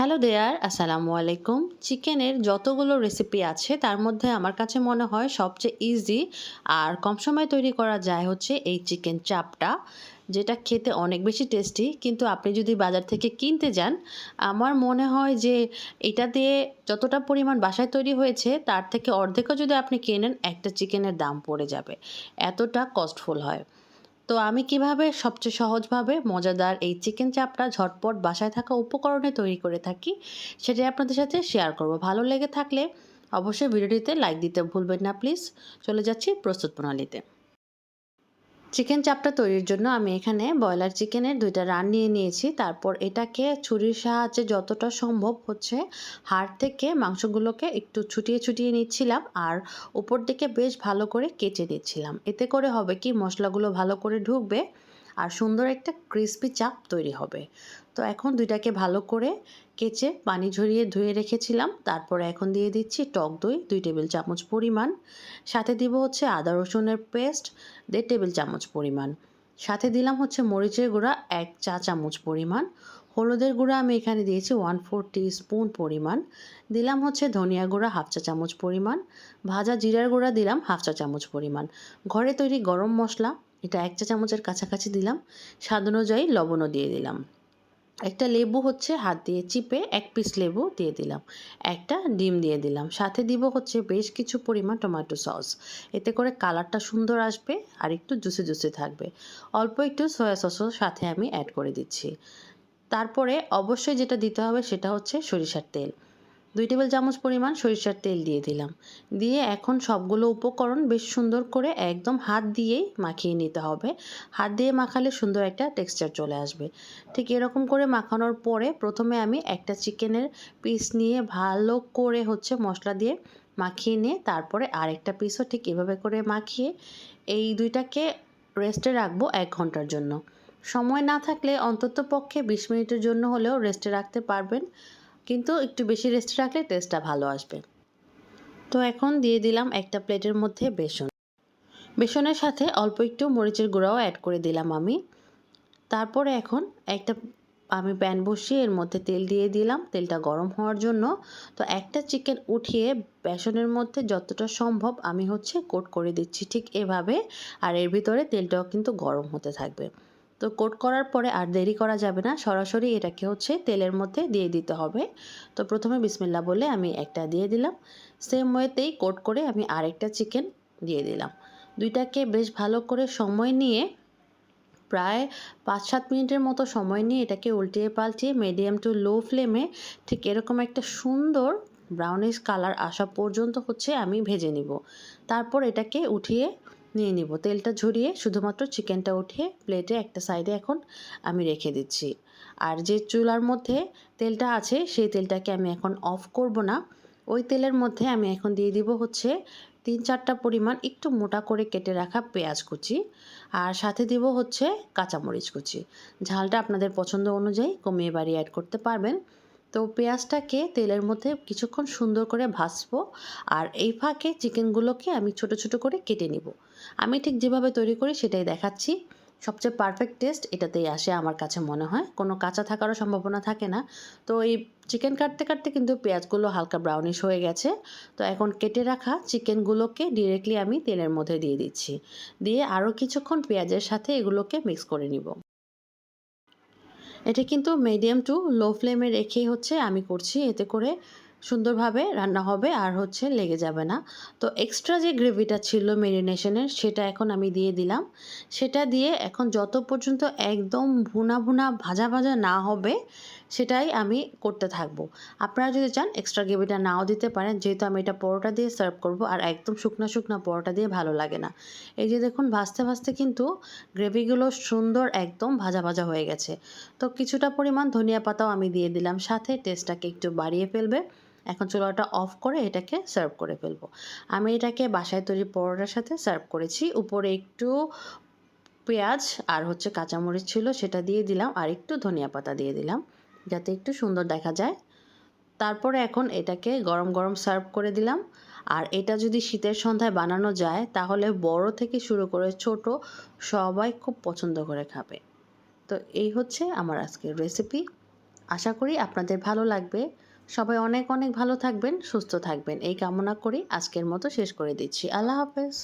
Hello দেয়ার আসসালামু আলাইকুম চিকেনের যতগুলো রেসিপি আছে, তার মধ্যে আমার কাছে মনে হয় সবচেয়ে ইজি আর কম সময় তৈরি করা যায় হচ্ছে এই চিকেন চাপটা যেটা খেতে অনেক বেশি টেস্টি কিন্তু আপনি যদি বাজার থেকে কিনতে যান, আমার মনে হয় যে এটা দিয়ে যতটা পরিমাণ বাসায় তৈরি হয়েছে, তার থেকে অর্ধেকও যদি আপনি কেনেন, একটা চিকেনের দাম পড়ে যাবে। এতটা কস্টফুল হয়। তো আমি কীভাবে সবচেয়ে সহজভাবে মজাদার এই চিকেন চাপটা ঝটপট বাসায় থাকা উপকরণে তৈরি করে থাকি, সেটাই আপনাদের সাথে শেয়ার করব। ভালো লেগে থাকলে অবশ্যই ভিডিওটিতে লাইক দিতে ভুলবেন না প্লিজ চলে যাচ্ছি প্রস্তুত প্রণালীতে। চিকেন চাপটা তৈরির জন্য আমি এখানে ব্রয়লার চিকেনের দুইটা রান নিয়ে নিয়েছি। তারপর এটাকে ছুরির সাহায্যে যতটা সম্ভব হচ্ছে হাড় থেকে মাংসগুলোকে একটু ছুটিয়ে ছুটিয়ে নিচ্ছিলাম আর উপর দিকে বেশ ভালো করে কেচে দিচ্ছিলাম এতে করে হবে কি মশলাগুলো ভালো করে ঢুকবে। আর সুন্দর একটা ক্রিস্পি চাপ তৈরি হবে। তো এখন দুইটাকে ভালো করে কেচে পানি ঝরিয়ে ধুয়ে রেখেছিলাম। তারপরে এখন দিয়ে দিচ্ছি টক দই, দুই টেবিল চামচ পরিমাণ। সাথে দিব হচ্ছে আদা রসুনের পেস্ট, দেড় টেবিল চামচ পরিমাণ। সাথে দিলাম হচ্ছে মরিচের গুঁড়া, এক চা চামচ পরিমাণ। হলুদের গুঁড়া আমি এখানে দিয়েছি ওয়ান ফোর স্পুন পরিমাণ। দিলাম হচ্ছে ধনিয়া গুঁড়া হাফ চা চামচ পরিমাণ। ভাজা জিরার গুঁড়া দিলাম হাফ চা চামচ পরিমাণ। ঘরে তৈরি গরম মশলা এটা এক চা চামচের কাছাকাছি দিলাম। স্বাদ অনুযায়ী লবণও দিয়ে দিলাম। একটা লেবু হচ্ছে হাত দিয়ে চিপে এক পিস লেবু দিয়ে দিলাম। একটা ডিম দিয়ে দিলাম। সাথে দিব হচ্ছে বেশ কিছু পরিমাণ টমেটো সস এতে করে কালারটা সুন্দর আসবে আর একটু জুসি জুসি থাকবে। অল্প একটু সয়া সসও সাথে আমি অ্যাড করে দিচ্ছি। তারপরে অবশ্যই যেটা দিতে হবে সেটা হচ্ছে সরিষার তেল। দুই টেবিল চামচ পরিমাণ সরিষার তেল দিয়ে দিলাম। দিয়ে এখন সবগুলো উপকরণ বেশ সুন্দর করে একদম হাত দিয়েই মাখিয়ে নিতে হবে। হাত দিয়ে মাখালে সুন্দর একটা টেক্সচার চলে আসবে। ঠিক এরকম করে মাখানোর পরে প্রথমে আমি একটা চিকেনের পিস নিয়ে ভালো করে হচ্ছে মশলা দিয়ে মাখিয়ে নিয়ে তারপরে আরেকটা পিসও ঠিক এভাবে করে মাখিয়ে এই দুইটাকে রেস্টে রাখব এক ঘণ্টার জন্য। সময় না থাকলে অন্তত পক্ষে বিশ মিনিটের জন্য হলেও রেস্টে রাখতে পারবেন। কিন্তু একটু বেশি রেস্টে রাখলে টেস্টটা ভালো আসবে। তো এখন দিয়ে দিলাম একটা প্লেটের মধ্যে বেসন। বেসনের সাথে অল্প একটু মরিচের গুঁড়াও অ্যাড করে দিলাম আমি। তারপরে এখন একটা, আমি প্যান বসিয়ে এর মধ্যে তেল দিয়ে দিলাম। তেলটা গরম হওয়ার জন্য তো একটা চিকেন উঠিয়ে বেসনের মধ্যে যতটা সম্ভব আমি হচ্ছে কোট করে দিচ্ছি ঠিক এভাবে। আর এর ভিতরে তেলটাও কিন্তু গরম হতে থাকবে। তো কোট করার পরে আর দেরি করা যাবে না। সরাসরি এটাকে হচ্ছে তেলের মধ্যে দিয়ে দিতে হবে। তো প্রথমে বিসমিল্লা বলে আমি একটা দিয়ে দিলাম। সেম ওয়েতেই কোট করে আমি আরেকটা চিকেন দিয়ে দিলাম। দুইটাকে বেশ ভালো করে সময় নিয়ে প্রায় পাঁচ সাত মিনিটের মতো সময় নিয়ে এটাকে উল্টিয়ে পাল্টিয়ে মিডিয়াম টু লো ফ্লেমে ঠিক এরকম একটা সুন্দর ব্রাউনিশ কালার আসা পর্যন্ত হচ্ছে আমি ভেজে নিব। তারপর এটাকে উঠিয়ে নিয়ে নিব। তেলটা ঝরিয়ে শুধুমাত্র চিকেনটা উঠিয়ে প্লেটে একটা সাইডে এখন আমি রেখে দিচ্ছি। আর যে চুলার মধ্যে তেলটা আছে, সেই তেলটাকে আমি এখন অফ করব না। ওই তেলের মধ্যে আমি এখন দিয়ে দিব হচ্ছে তিন চারটা পরিমাণ একটু মোটা করে কেটে রাখা পেঁয়াজ কুচি আর সাথে দিব হচ্ছে কাঁচামরিচ কুচি। ঝালটা আপনাদের পছন্দ অনুযায়ী কমিয়ে বাড়িয়ে অ্যাড করতে পারবেন। তো পেঁয়াজটাকে তেলের মধ্যে কিছুক্ষণ সুন্দর করে ভাজবো আর এই ফাঁকে চিকেনগুলোকে আমি ছোট ছোট করে কেটে নিব। আমি ঠিক যেভাবে তৈরি করি সেটাই দেখাচ্ছি। সবচেয়ে পারফেক্ট টেস্ট এটাতেই আসে আমার কাছে মনে হয়। কোনো কাঁচা থাকারও সম্ভাবনা থাকে না। তো এই চিকেন কাটতে কাটতে কিন্তু পেঁয়াজগুলো হালকা ব্রাউনিশ হয়ে গেছে। তো এখন কেটে রাখা চিকেনগুলোকে ডিরেক্টলি আমি তেলের মধ্যে দিয়ে দিচ্ছি। দিয়ে আরও কিছুক্ষণ পেঁয়াজের সাথে এগুলোকে মিক্স করে নিব। এটা কিন্তু মিডিয়াম টু লো ফ্লেমে রেখেই হচ্ছে আমি করছি। এতে করে সুন্দরভাবে রান্না হবে আর হচ্ছে লেগে যাবে না। তো এক্সট্রা যে গ্রেভিটা ছিল মেরিনেশনের সেটা এখন আমি দিয়ে দিলাম। সেটা দিয়ে এখন যত পর্যন্ত একদম ভুনা ভুনা ভাজা ভাজা না হবে সেটাই আমি করতে থাকব। আপনারা যদি চান এক্সট্রা গ্রেভিটা নাও দিতে পারেন। যেহেতু আমি এটা পরোটা দিয়ে সার্ভ করব, আর একদম শুকনো শুকনো পরোটা দিয়ে ভালো লাগে না। এই যে দেখুন, ভাজতে ভাজতে কিন্তু গ্রেভিগুলো সুন্দর একদম ভাজা ভাজা হয়ে গেছে। তো কিছুটা পরিমাণ ধনিয়া পাতাও আমি দিয়ে দিলাম। সাথে টেস্টটাকে একটু বাড়িয়ে ফেলবে। এখন চুলাটা অফ করে এটাকে সার্ভ করে ফেলব। আমি এটাকে বাসায় তৈরি পরোটার সাথে সার্ভ করেছি। উপরে একটু পেঁয়াজ আর হচ্ছে কাঁচামরিচ ছিল, সেটা দিয়ে দিলাম। আর একটু ধনিয়া পাতা দিয়ে দিলাম। যাতে একটু সুন্দর দেখা যায়। তারপরে এখন এটাকে গরম গরম সার্ভ করে দিলাম। আর এটা যদি শীতের সন্ধ্যায় বানানো যায়, তাহলে বড় থেকে শুরু করে ছোট সবাই খুব পছন্দ করে খাবে। তো এই হচ্ছে আমার আজকের রেসিপি আশা করি আপনাদের ভালো লাগবে। সবাই অনেক অনেক ভালো থাকবেন, সুস্থ থাকবেন। এই কামনা করি আজকের মতো শেষ করে দিচ্ছি। আল্লাহ হাফেজ।